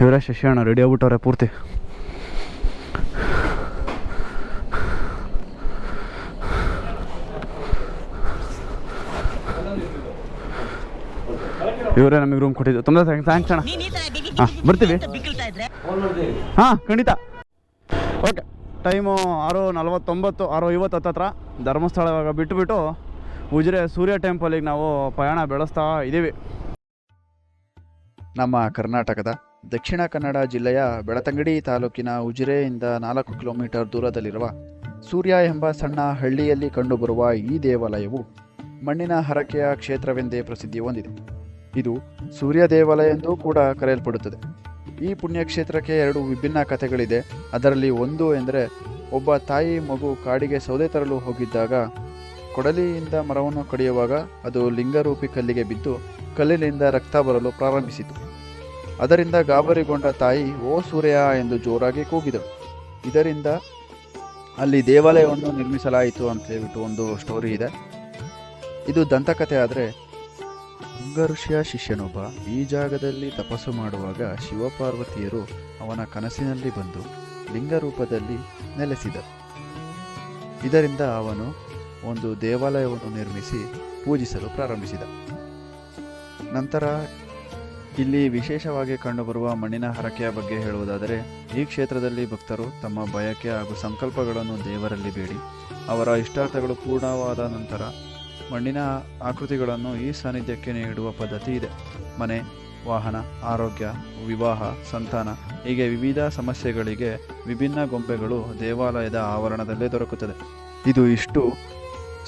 ಇವರೇ ಶಶಿಯಣ್ಣ ರೆಡಿ ಆಗ್ಬಿಟ್ಟವ್ರೆ ಪೂರ್ತಿ. ಇವರೇ ನಮಗೆ ರೂಮ್ ಕೊಟ್ಟಿದ್ದು. ತುಂಬ ಥ್ಯಾಂಕ್ಸ್ ಅಣ್ಣ. ಹಾಂ ಬರ್ತೀವಿ. ಹಾಂ ಖಂಡಿತ. ಓಕೆ ಟೈಮು ಆರು ನಲ್ವತ್ತೊಂಬತ್ತು ಆರು ಐವತ್ತು ಹತ್ತತ್ರ. ಧರ್ಮಸ್ಥಳ ಇವಾಗ ಬಿಟ್ಟುಬಿಟ್ಟು ಉಜಿರೆ ಸೂರ್ಯ ಟೆಂಪಲಿಗೆ ನಾವು ಪಯಣ ಬೆಳೆಸ್ತಾ ಇದ್ದೀವಿ ನಮ್ಮ ಕರ್ನಾಟಕದ ದಕ್ಷಿಣ ಕನ್ನಡ ಜಿಲ್ಲೆಯ ಬೆಳತಂಗಡಿ ತಾಲೂಕಿನ ಉಜಿರೆಯಿಂದ ನಾಲ್ಕು ಕಿಲೋಮೀಟರ್ ದೂರದಲ್ಲಿರುವ ಸೂರ್ಯ ಎಂಬ ಸಣ್ಣ ಹಳ್ಳಿಯಲ್ಲಿ ಕಂಡುಬರುವ ಈ ದೇವಾಲಯವು ಮಣ್ಣಿನ ಹರಕೆಯ ಕ್ಷೇತ್ರವೆಂದೇ ಪ್ರಸಿದ್ಧಿ ಹೊಂದಿದೆ. ಇದು ಸೂರ್ಯ ದೇವಾಲಯ ಎಂದೂ ಕೂಡ ಕರೆಯಲ್ಪಡುತ್ತದೆ. ಈ ಪುಣ್ಯಕ್ಷೇತ್ರಕ್ಕೆ ಎರಡು ವಿಭಿನ್ನ ಕಥೆಗಳಿದೆ. ಅದರಲ್ಲಿ ಒಂದು ಎಂದರೆ ಒಬ್ಬ ತಾಯಿ ಮಗು ಕಾಡಿಗೆ ಸೌದೆ ತರಲು ಹೋಗಿದ್ದಾಗ ಕೊಡಲಿಯಿಂದ ಮರವನ್ನು ಕಡಿಯುವಾಗ ಅದು ಲಿಂಗರೂಪಿ ಕಲ್ಲಿಗೆ ಬಿದ್ದು ಕಲ್ಲಿನಿಂದ ರಕ್ತ ಬರಲು ಪ್ರಾರಂಭಿಸಿತು. ಅದರಿಂದ ಗಾಬರಿಗೊಂಡ ತಾಯಿ, ಓ ಸೂರ್ಯ ಎಂದು ಜೋರಾಗಿ ಕೂಗಿದಳು. ಇದರಿಂದ ಅಲ್ಲಿ ದೇವಾಲಯವನ್ನು ನಿರ್ಮಿಸಲಾಯಿತು ಅಂತ ಹೇಳ್ಬಿಟ್ಟು ಒಂದು ಸ್ಟೋರಿ ಇದೆ. ಇದು ದಂತಕಥೆ ಆದರೆ ಋಷಿಯ ಶಿಷ್ಯನೊಬ್ಬ ಈ ಜಾಗದಲ್ಲಿ ತಪಸ್ಸು ಮಾಡುವಾಗ ಶಿವಪಾರ್ವತಿಯರು ಅವನ ಕನಸಿನಲ್ಲಿ ಬಂದು ಲಿಂಗ ರೂಪದಲ್ಲಿ ನೆಲೆಸಿದರು. ಇದರಿಂದ ಅವನು ಒಂದು ದೇವಾಲಯವನ್ನು ನಿರ್ಮಿಸಿ ಪೂಜಿಸಲು ಪ್ರಾರಂಭಿಸಿದ. ನಂತರ ಇಲ್ಲಿ ವಿಶೇಷವಾಗಿ ಕಂಡುಬರುವ ಮಣ್ಣಿನ ಹರಕೆಯ ಬಗ್ಗೆ ಹೇಳುವುದಾದರೆ, ಈ ಕ್ಷೇತ್ರದಲ್ಲಿ ಭಕ್ತರು ತಮ್ಮ ಬಯಕೆ ಹಾಗೂ ಸಂಕಲ್ಪಗಳನ್ನು ದೇವರಲ್ಲಿ ಬೇಡಿ. ಅವರ ಇಷ್ಟಾರ್ಥಗಳು ಪೂರ್ಣವಾದ ನಂತರ ಮಣ್ಣಿನ ಆಕೃತಿಗಳನ್ನು ಈ ಸಾನ್ನಿಧ್ಯಕ್ಕೆ ನೀಡುವ ಪದ್ಧತಿ ಇದೆ. ಮನೆ, ವಾಹನ, ಆರೋಗ್ಯ, ವಿವಾಹ, ಸಂತಾನ ಹೀಗೆ ವಿವಿಧ ಸಮಸ್ಯೆಗಳಿಗೆ ವಿಭಿನ್ನ ಗೊಂಬೆಗಳು ದೇವಾಲಯದ ಆವರಣದಲ್ಲೇ ದೊರಕುತ್ತದೆ. ಇದು ಇಷ್ಟು.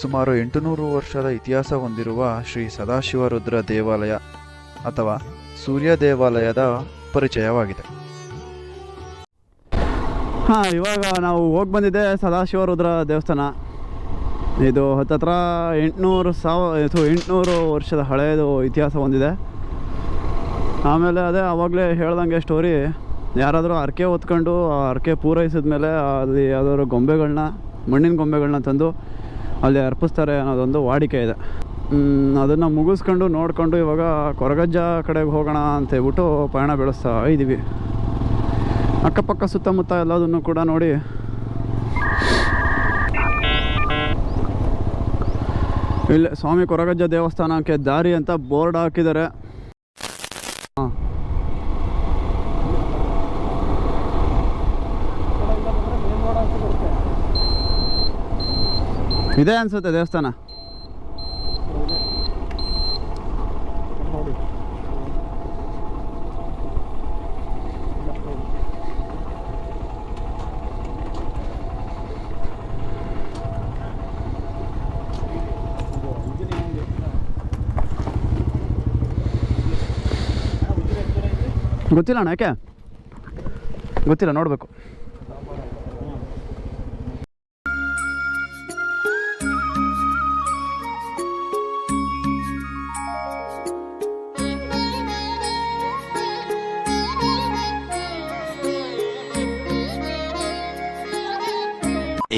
ಸುಮಾರು ಎಂಟುನೂರು ವರ್ಷದ ಇತಿಹಾಸ ಹೊಂದಿರುವ ಶ್ರೀ ಸದಾಶಿವರುದ್ರ ದೇವಾಲಯ ಅಥವಾ ಸೂರ್ಯ ದೇವಾಲಯದ ಪರಿಚಯವಾಗಿದೆ. ಹಾಂ, ಇವಾಗ ನಾವು ಹೋಗಿ ಬಂದಿದ್ದೆ ಸದಾಶಿವರುದ್ರ ದೇವಸ್ಥಾನ. ಇದು ಹತ್ತತ್ರ ಎಂಟುನೂರು ಸಾವ, ಇದು ಎಂಟುನೂರು ವರ್ಷದ ಹಳೆಯದು ಇತಿಹಾಸ ಹೊಂದಿದೆ. ಆಮೇಲೆ ಅದೇ ಆವಾಗಲೇ ಹೇಳ್ದಂಗೆ ಸ್ಟೋರಿ ಯಾರಾದರೂ ಅರಕೆ ಹೊತ್ಕೊಂಡು ಆ ಅರಕೆ ಪೂರೈಸಿದ ಮೇಲೆ ಅಲ್ಲಿ ಯಾವ್ದಾದ್ರು ಗೊಂಬೆಗಳನ್ನ ಮಣ್ಣಿನ ಗೊಂಬೆಗಳನ್ನ ತಂದು ಅಲ್ಲಿ ಅರ್ಪಿಸ್ತಾರೆ ಅನ್ನೋದೊಂದು ವಾಡಿಕೆ ಇದೆ. ಅದನ್ನು ಮುಗಿಸ್ಕೊಂಡು ನೋಡಿಕೊಂಡು ಇವಾಗ ಕೊರಗಜ್ಜ ಕಡೆಗೆ ಹೋಗೋಣ ಅಂತ ಹೇಳ್ಬಿಟ್ಟು ಪಯಣ ಬೆಳೆಸ್ತಾ ಇದ್ದೀವಿ ಅಕ್ಕಪಕ್ಕ ಸುತ್ತಮುತ್ತ ಎಲ್ಲದನ್ನು ಕೂಡ ನೋಡಿ. ಇಲ್ಲಿ ಸ್ವಾಮಿ ಕೊರಗಜ್ಜ ದೇವಸ್ಥಾನಕ್ಕೆ ದಾರಿ ಅಂತ ಬೋರ್ಡ್ ಹಾಕಿದ್ದಾರೆ. ಇದೇ ಇದೆ ಅನ್ಸುತ್ತೆ ದೇವಸ್ಥಾನ. ಗೊತ್ತಿಲ್ಲ ಅಣ್ಣ ಯಾಕೆ? ಗೊತ್ತಿಲ್ಲ ನೋಡಬೇಕು.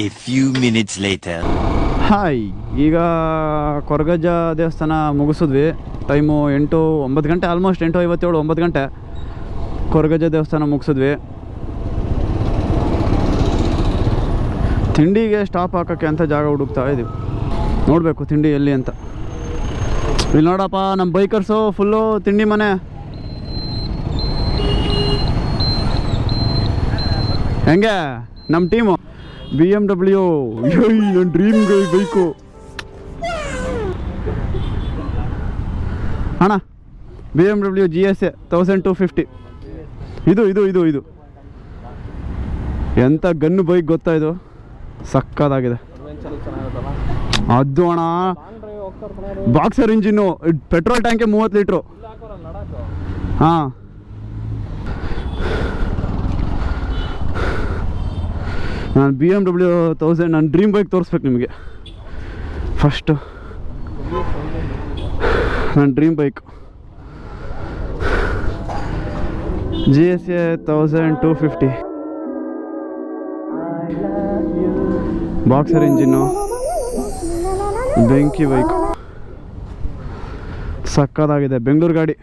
A few minutes later hi ಈಗ ಕೊರಗಜ್ಜ ದೇವಸ್ಥಾನ ಮುಗಿಸಿದ್ವಿ. ಟೈಮು ಎಂಟು ಒಂಬತ್ತು ಗಂಟೆ ಆಲ್ಮೋಸ್ಟ್ ಎಂಟು ಐವತ್ತೇಳು ಒಂಬತ್ತು ಗಂಟೆ. ಕೊರಗಜ್ಜ ದೇವಸ್ಥಾನ ಮುಗಿಸಿದ್ವಿ. ತಿಂಡಿಗೆ ಸ್ಟಾಪ್ ಹಾಕೋಕ್ಕೆ ಅಂತ ಜಾಗ ಹುಡುಕ್ತಾ ಇದ್ದೀವಿ ನೋಡಬೇಕು ತಿಂಡಿ ಎಲ್ಲಿ ಅಂತ. ಇಲ್ಲಿ ನೋಡಪ್ಪ ನಮ್ಮ ಬೈಕರ್ಸು ಫುಲ್ಲು ತಿಂಡಿ ಮನೆ. ಹೆಂಗೆ? ನಮ್ಮ ಟೀಮು ಬಿ ಎಂ ಡಬ್ಲ್ಯೂ ನನ್ನ ಡ್ರೀಮ್ ಬೈಕು ಅಣ್ಣ B M W G S a thousand two fifty ಇದು ಇದು ಇದು ಇದು. ಎಂಥ ಗನ್ನು ಬೈಕ್ ಗೊತ್ತಾ ಇದು? ಸಕ್ಕದಾಗಿದೆ. ಅದು ಅಣ್ಣ. ಬಾಕ್ಸರ್ ಇಂಜಿನ್ನು ಪೆಟ್ರೋಲ್ ಟ್ಯಾಂಕೆ ಮೂವತ್ತು ಲೀಟ್ರು. ಹಾಂ. ನಾನು ಬಿ ಎಂ ಡಬ್ಲ್ಯೂ ತೌಸಂಡ್ ನಾನು ಡ್ರೀಮ್ ಬೈಕ್ ತೋರಿಸ್ಬೇಕು ನಿಮಗೆ. ಫಸ್ಟು ನನ್ನ dream bike G S a thousand two fifty boxer engine ಬೆಂಕಿ ಬೈಕ್ ಸಕ್ಕದಾಗಿದೆ ಬೆಂಗಳೂರು ಗಾಡಿ.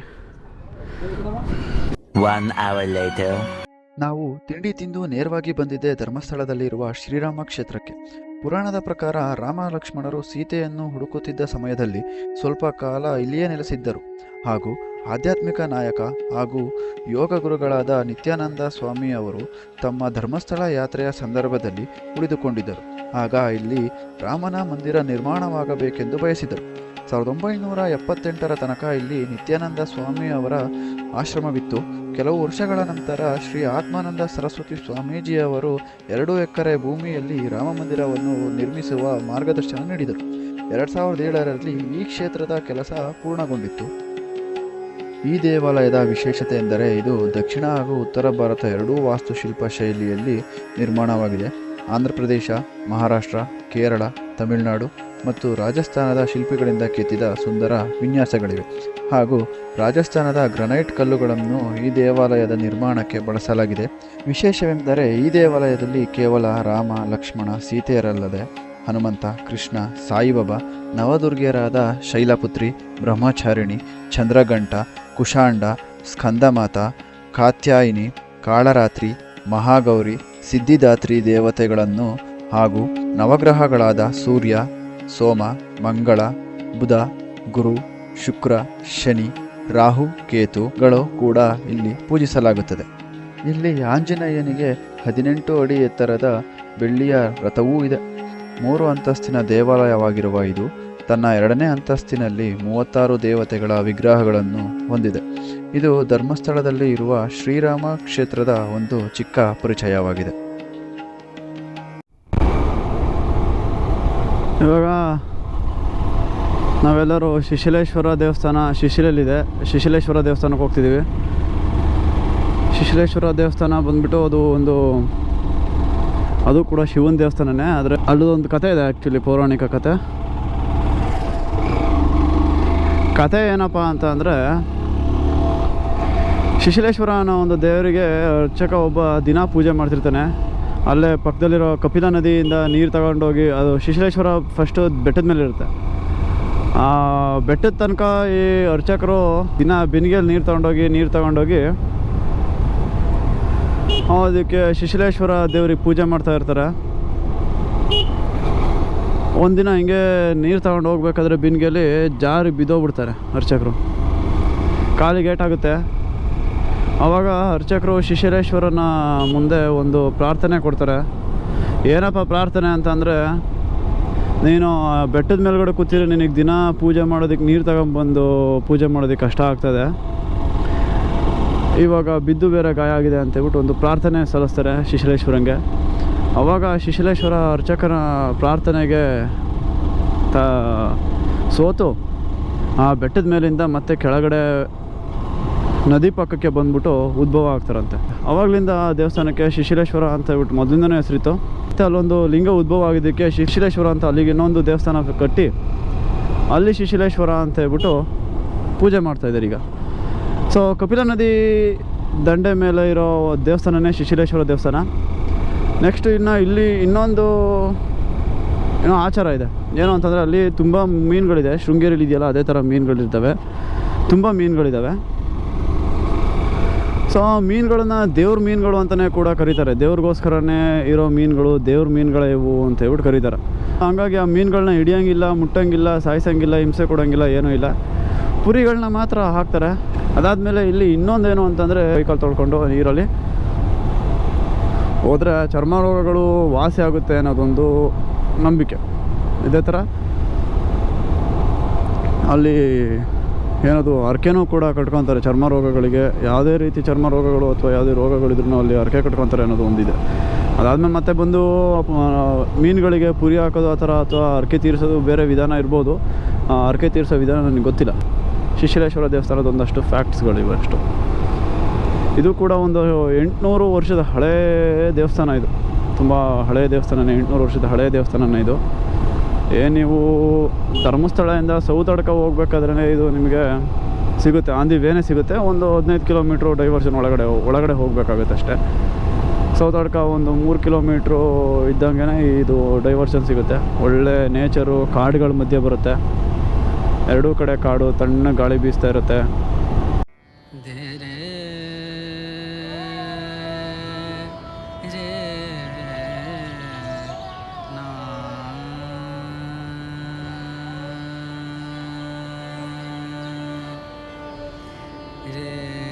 ನಾವು ತಿಂಡಿ ತಿಂದು ನೇರವಾಗಿ ಬಂದಿದ್ದೆ ಧರ್ಮಸ್ಥಳದಲ್ಲಿರುವ ಶ್ರೀರಾಮ ಕ್ಷೇತ್ರಕ್ಕೆ. ಪುರಾಣದ ಪ್ರಕಾರ ರಾಮ ಲಕ್ಷ್ಮಣರು ಸೀತೆಯನ್ನು ಹುಡುಕುತ್ತಿದ್ದ ಸಮಯದಲ್ಲಿ ಸ್ವಲ್ಪ ಕಾಲ ಇಲ್ಲಿಯೇ ನೆಲೆಸಿದ್ದರು. ಹಾಗೂ ಆಧ್ಯಾತ್ಮಿಕ ನಾಯಕ ಹಾಗೂ ಯೋಗ ಗುರುಗಳಾದ ನಿತ್ಯಾನಂದ ಸ್ವಾಮಿ ಅವರು ತಮ್ಮ ಧರ್ಮಸ್ಥಳ ಯಾತ್ರೆಯ ಸಂದರ್ಭದಲ್ಲಿ ಉಳಿದುಕೊಂಡಿದ್ದರು. ಆಗ ಇಲ್ಲಿ ರಾಮನ ಮಂದಿರ ನಿರ್ಮಾಣವಾಗಬೇಕೆಂದು ಬಯಸಿದರು. ಸಾವಿರದ ಒಂಬೈನೂರ ಎಪ್ಪತ್ತೆಂಟರ ತನಕ ಇಲ್ಲಿ ನಿತ್ಯಾನಂದ ಸ್ವಾಮಿ ಅವರ ಆಶ್ರಮವಿತ್ತು. ಕೆಲವು ವರ್ಷಗಳ ನಂತರ ಶ್ರೀ ಆತ್ಮಾನಂದ ಸರಸ್ವತಿ ಸ್ವಾಮೀಜಿಯವರು ಎರಡು ಎಕರೆ ಭೂಮಿಯಲ್ಲಿ ರಾಮ ಮಂದಿರವನ್ನು ನಿರ್ಮಿಸುವ ಮಾರ್ಗದರ್ಶನ ನೀಡಿದರು. ಎರಡು ಸಾವಿರದ ಏಳರಲ್ಲಿ ಈ ಕ್ಷೇತ್ರದ ಕೆಲಸ ಪೂರ್ಣಗೊಂಡಿತ್ತು. ಈ ದೇವಾಲಯದ ವಿಶೇಷತೆ ಎಂದರೆ ಇದು ದಕ್ಷಿಣ ಹಾಗೂ ಉತ್ತರ ಭಾರತ ಎರಡೂ ವಾಸ್ತುಶಿಲ್ಪ ಶೈಲಿಯಲ್ಲಿ ನಿರ್ಮಾಣವಾಗಿದೆ. ಆಂಧ್ರ ಪ್ರದೇಶ, ಮಹಾರಾಷ್ಟ್ರ, ಕೇರಳ, ತಮಿಳುನಾಡು ಮತ್ತು ರಾಜಸ್ಥಾನದ ಶಿಲ್ಪಿಗಳಿಂದ ಕೆತ್ತಿದ ಸುಂದರ ವಿನ್ಯಾಸಗಳಿವೆ. ಹಾಗೂ ರಾಜಸ್ಥಾನದ ಗ್ರನೈಟ್ ಕಲ್ಲುಗಳನ್ನು ಈ ದೇವಾಲಯದ ನಿರ್ಮಾಣಕ್ಕೆ ಬಳಸಲಾಗಿದೆ. ವಿಶೇಷವೆಂದರೆ ಈ ದೇವಾಲಯದಲ್ಲಿ ಕೇವಲ ರಾಮ, ಲಕ್ಷ್ಮಣ, ಸೀತೆಯರಲ್ಲದೆ ಹನುಮಂತ, ಕೃಷ್ಣ, ಸಾಯಿಬಾಬಾ, ನವದುರ್ಗಿಯರಾದ ಶೈಲಪುತ್ರಿ, ಬ್ರಹ್ಮಚಾರಿಣಿ ಚಂದ್ರಗಂಟ ಕುಶಾಂಡ, ಸ್ಕಂದಮಾತ, ಕಾತ್ಯಾಯಿನಿ, ಕಾಳರಾತ್ರಿ, ಮಹಾಗೌರಿ, ಸಿದ್ಧಿದಾತ್ರಿ ದೇವತೆಗಳನ್ನು ಹಾಗೂ ನವಗ್ರಹಗಳಾದ ಸೂರ್ಯ, ಸೋಮ, ಮಂಗಳ, ಬುಧ, ಗುರು, ಶುಕ್ರ, ಶನಿ, ರಾಹು ಕೇತುಗಳು ಕೂಡ ಇಲ್ಲಿ ಪೂಜಿಸಲಾಗುತ್ತದೆ. ಇಲ್ಲಿ ಆಂಜನೇಯನಿಗೆ ಹದಿನೆಂಟು ಅಡಿ ಎತ್ತರದ ಬೆಳ್ಳಿಯ ರಥವೂ ಇದೆ. ಮೂರು ಅಂತಸ್ತಿನ ದೇವಾಲಯವಾಗಿರುವ ಇದು ತನ್ನ ಎರಡನೇ ಅಂತಸ್ತಿನಲ್ಲಿ ಮೂವತ್ತಾರು ದೇವತೆಗಳ ವಿಗ್ರಹಗಳನ್ನು ಹೊಂದಿದೆ. ಇದು ಧರ್ಮಸ್ಥಳದಲ್ಲಿ ಇರುವ ಶ್ರೀರಾಮ ಕ್ಷೇತ್ರದ ಒಂದು ಚಿಕ್ಕ ಪರಿಚಯವಾಗಿದೆ. ಇವಾಗ ನಾವೆಲ್ಲರೂ ಶಿಶಿಲೇಶ್ವರ ದೇವಸ್ಥಾನ ಶಿಶಿಲಲ್ಲಿದೆ. ಶಿಶಿಲೇಶ್ವರ ದೇವಸ್ಥಾನಕ್ಕೆ ಹೋಗ್ತಿದ್ದೀವಿ. ಶಿಶಿಲೇಶ್ವರ ದೇವಸ್ಥಾನ ಬಂದ್ಬಿಟ್ಟು ಅದು ಒಂದು ಅದು ಕೂಡ ಶಿವನ ದೇವಸ್ಥಾನನೇ, ಆದರೆ ಅಲ್ಲದೊಂದು ಕತೆ ಇದೆ ಆ್ಯಕ್ಚುಲಿ ಪೌರಾಣಿಕ ಕತೆ. ಕತೆ ಏನಪ್ಪ ಅಂತ ಅಂದರೆ, ಶಿಶಿಲೇಶ್ವರ ಅನ್ನೋ ಒಂದು ದೇವರಿಗೆ ಅರ್ಚಕ ಒಬ್ಬ ದಿನ ಪೂಜೆ ಮಾಡ್ತಿರ್ತಾನೆ. ಅಲ್ಲೇ ಪಕ್ಕದಲ್ಲಿರೋ ಕಪಿಲ ನದಿಯಿಂದ ನೀರು ತಗೊಂಡೋಗಿ ಅದು ಶಿಶಿಲೇಶ್ವರ ಫಸ್ಟು ಬೆಟ್ಟದ ಮೇಲೆ ಇರುತ್ತೆ. ಆ ಬೆಟ್ಟದ ತನಕ ಈ ಅರ್ಚಕರು ದಿನ ಬಿನ್ಗೆಯಲ್ಲಿ ನೀರು ತಗೊಂಡೋಗಿ ನೀರು ತಗೊಂಡೋಗಿ ಅದಕ್ಕೆ ಶಿಶಿಲೇಶ್ವರ ದೇವ್ರಿಗೆ ಪೂಜೆ ಮಾಡ್ತಾ ಇರ್ತಾರೆ. ಒಂದಿನ ಹಿಂಗೆ ನೀರು ತಗೊಂಡು ಹೋಗ್ಬೇಕಾದ್ರೆ ಬಿನ್ಗೆಲಿ ಜಾರಿ ಬಿದ್ದೋಗ್ಬಿಡ್ತಾರೆ ಅರ್ಚಕರು. ಕಾಲಿಗೆ ಏಟಾಗುತ್ತೆ ಆವಾಗ ಅರ್ಚಕರು ಶಿಶಿಲೇಶ್ವರನ ಮುಂದೆ ಒಂದು ಪ್ರಾರ್ಥನೆ ಕೊಡ್ತಾರೆ. ಏನಪ್ಪ ಪ್ರಾರ್ಥನೆ ಅಂತಂದರೆ ನೀನು ಬೆಟ್ಟದ ಮೇಲ್ಗಡೆ ಕೂತಿರೋ, ನಿನಗೆ ದಿನ ಪೂಜೆ ಮಾಡೋದಕ್ಕೆ ನೀರು ತಗೊಂಬಂದು ಪೂಜೆ ಮಾಡೋದಕ್ಕೆ ಕಷ್ಟ ಆಗ್ತದೆ. ಇವಾಗ ಬಿದ್ದು ಬೇರೆ ಗಾಯ ಆಗಿದೆ ಅಂತೇಳ್ಬಿಟ್ಟು ಒಂದು ಪ್ರಾರ್ಥನೆ ಸಲ್ಲಿಸ್ತಾರೆ ಶಿಶಿಲೇಶ್ವರಂಗೆ. ಅವಾಗ ಶಿಶಿಲೇಶ್ವರ ಅರ್ಚಕನ ಪ್ರಾರ್ಥನೆಗೆ ತ ಸೋತು. ಆ ಬೆಟ್ಟದ ಮೇಲಿಂದ ಮತ್ತೆ ಕೆಳಗಡೆ ನದಿ ಪಕ್ಕಕ್ಕೆ ಬಂದ್ಬಿಟ್ಟು ಉದ್ಭವ ಆಗ್ತಾರಂತೆ. ಅವಾಗಲಿಂದ ಆ ದೇವಸ್ಥಾನಕ್ಕೆ ಶಿಶಿಲೇಶ್ವರ ಅಂತ ಹೇಳ್ಬಿಟ್ಟು ಮೊದಲಿಂದನೇ ಹೆಸರಿತ್ತು. ಮತ್ತು ಅಲ್ಲೊಂದು ಲಿಂಗ ಉದ್ಭವ ಆಗಿದ್ದಕ್ಕೆ ಶಿಶಿಲೇಶ್ವರ ಅಂತ ಅಲ್ಲಿಗೆ ಇನ್ನೊಂದು ದೇವಸ್ಥಾನ ಕಟ್ಟಿ ಅಲ್ಲಿ ಶಿಶಿಲೇಶ್ವರ ಅಂತ ಹೇಳ್ಬಿಟ್ಟು ಪೂಜೆ ಮಾಡ್ತಾಯಿದ್ದಾರೆ ಈಗ. ಸೊ ಕಪಿಲ ನದಿ ದಂಡೆ ಮೇಲೆ ಇರೋ ದೇವಸ್ಥಾನನೇ ಶಿಶಿಲೇಶ್ವರ ದೇವಸ್ಥಾನ ನೆಕ್ಸ್ಟ್ ಇನ್ನು ಇಲ್ಲಿ ಇನ್ನೊಂದು, ಏನೋ ಆಚಾರ ಇದೆ. ಏನು ಅಂತಂದರೆ ಅಲ್ಲಿ ತುಂಬ ಮೀನುಗಳಿದೆ. ಶೃಂಗೇರಿಲಿ ಇದೆಯಲ್ಲ, ಅದೇ ಥರ ಮೀನುಗಳಿರ್ತವೆ. ತುಂಬ ಮೀನುಗಳಿದ್ದಾವೆ ಸೊ ಮೀನುಗಳನ್ನ ದೇವ್ರ ಮೀನುಗಳು ಅಂತಲೇ ಕೂಡ ಕರೀತಾರೆ. ದೇವ್ರಿಗೋಸ್ಕರನೇ ಇರೋ ಮೀನುಗಳು ದೇವ್ರ ಮೀನುಗಳೇ ಇವು ಅಂತ ಹೇಳ್ಬಿಟ್ಟು ಕರೀತಾರೆ. ಹಂಗಾಗಿ ಆ ಮೀನುಗಳನ್ನ ಹಿಡಿಯೋಂಗಿಲ್ಲ, ಮುಟ್ಟಂಗಿಲ್ಲ, ಸಾಯಿಸಂಗಿಲ್ಲ, ಹಿಂಸೆ ಕೊಡೋಂಗಿಲ್ಲ, ಏನೂ ಇಲ್ಲ. ಪುರಿಗಳನ್ನ ಮಾತ್ರ ಹಾಕ್ತಾರೆ. ಅದಾದಮೇಲೆ ಇಲ್ಲಿ ಇನ್ನೊಂದೇನು ಅಂತಂದರೆ ಕೈಕಾಲು ತೊಳ್ಕೊಂಡು ನೀರಲ್ಲಿ. ಹೋದರೆ ಚರ್ಮ ರೋಗಗಳು ವಾಸಿ ಆಗುತ್ತೆ ಅನ್ನೋದೊಂದು ನಂಬಿಕೆ. ಇದೇ ಥರ ಅಲ್ಲಿ ಏನದು ಹರಕೆನೂ ಕೂಡ ಕಟ್ಕೊತಾರೆ ಚರ್ಮ ರೋಗಗಳಿಗೆ ಯಾವುದೇ ರೀತಿ ಚರ್ಮ ರೋಗಗಳು ಅಥವಾ ಯಾವುದೇ ರೋಗಗಳಿದ್ರೂ ಅಲ್ಲಿ ಹರಕೆ ಕಟ್ಕೊತಾರೆ ಅನ್ನೋದು ಒಂದಿದೆ. ಅದಾದಮೇಲೆ ಮತ್ತೆ ಬಂದು ಮೀನುಗಳಿಗೆ ಪುರಿ ಹಾಕೋದು ಆ ಥರ ಅಥವಾ ಹರಕೆ ತೀರಿಸೋದು ಬೇರೆ ವಿಧಾನ ಇರ್ಬೋದು. ಹರಕೆ ತೀರಿಸೋ ವಿಧಾನ ನನಗೆ ಗೊತ್ತಿಲ್ಲ. ಶಿಶಿಲೇಶ್ವರ ದೇವಸ್ಥಾನದ ಒಂದಷ್ಟು ಫ್ಯಾಕ್ಟ್ಸ್ಗಳಿವೆ ಅಷ್ಟು ಇದು ಕೂಡ ಒಂದು ಎಂಟುನೂರು ವರ್ಷದ ಹಳೇ ದೇವಸ್ಥಾನ ಇದು. ತುಂಬ ಹಳೆಯ ದೇವಸ್ಥಾನನೇ, ಎಂಟುನೂರು ವರ್ಷದ ಹಳೆಯ ದೇವಸ್ಥಾನನೇ ಇದು. ಏ, ನೀವು ಧರ್ಮಸ್ಥಳದಿಂದ ಸೌತಡ್ಕ ಹೋಗ್ಬೇಕಾದ್ರೆ ಇದು ನಿಮಗೆ ಸಿಗುತ್ತೆ. ಆಂದಿ ವೇನೇ ಸಿಗುತ್ತೆ. ಒಂದು ಹದಿನೈದು ಕಿಲೋಮೀಟ್ರು ಡೈವರ್ಷನ್ ಒಳಗಡೆ ಒಳಗಡೆ ಹೋಗಬೇಕಾಗುತ್ತೆ ಅಷ್ಟೇ. ಸೌತಡ್ಕ ಒಂದು ಮೂರು ಕಿಲೋಮೀಟ್ರು ಇದ್ದಂಗೆ ಇದು ಡೈವರ್ಷನ್ ಸಿಗುತ್ತೆ. ಒಳ್ಳೆ ನೇಚರು ಕಾಡುಗಳ ಮಧ್ಯೆ ಬರುತ್ತೆ. ಎರಡೂ ಕಡೆ ಕಾಡು ತಣ್ಣ ಗಾಳಿ ಬೀಸ್ತಾ ಇರುತ್ತೆ Yeah.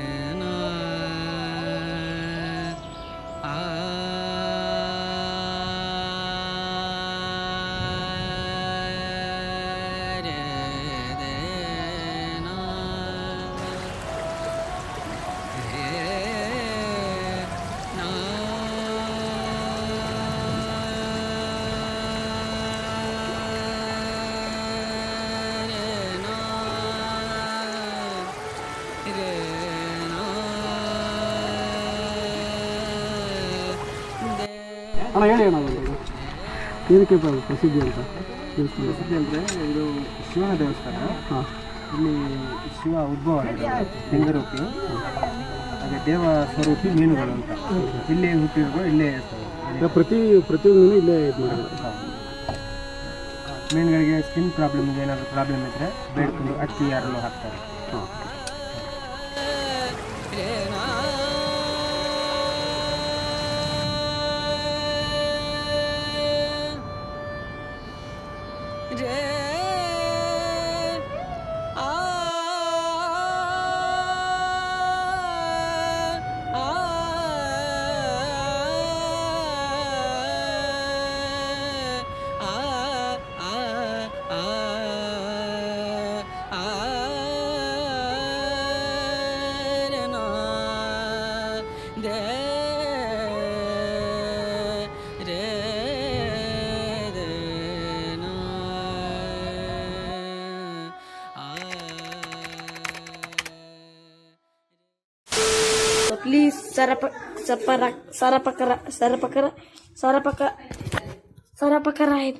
ಅಣ್ಣ ಹೇಳಿ ಅಣ್ಣ ಏನಕ್ಕೆ ಪ್ರ- ಪ್ರಸಿದ್ಧಿ ಅಂತ? ಪ್ರಸಿದ್ಧಿ ಅಂದರೆ ಇದು ಶಿವನ ದೇವಸ್ಥಾನ. ಹಾಂ. ಇಲ್ಲಿ ಶಿವ ಉದ್ಭವ ಲಿಂಗರೂಪಿ. ಹಾಗೆ ದೇವ ಸ್ವರೂಪಿ ಮೀನುಗಳು ಅಂತ. ಇಲ್ಲಿ ಹುಟ್ಟಿರೋ ಇಲ್ಲೇ ಇರ್ತವೆ ಪ್ರತಿ ಪ್ರತಿಯೊಂದು ಇಲ್ಲೇ ಇದು ಮಾಡೋದು ಮೀನುಗಳಿಗೆ ಸ್ಕಿನ್ ಪ್ರಾಬ್ಲಮ್ ಏನಾದರೂ ಪ್ರಾಬ್ಲಮ್ ಇದ್ದರೆ ಬೇಡ್ಕೊಂಡು ಅಕ್ಕಿ ಯಾರನ್ನು ಹಾಕ್ತಾರೆ. 人。Please sarap sarap sarapakara sarapakara sarapaka sarapakara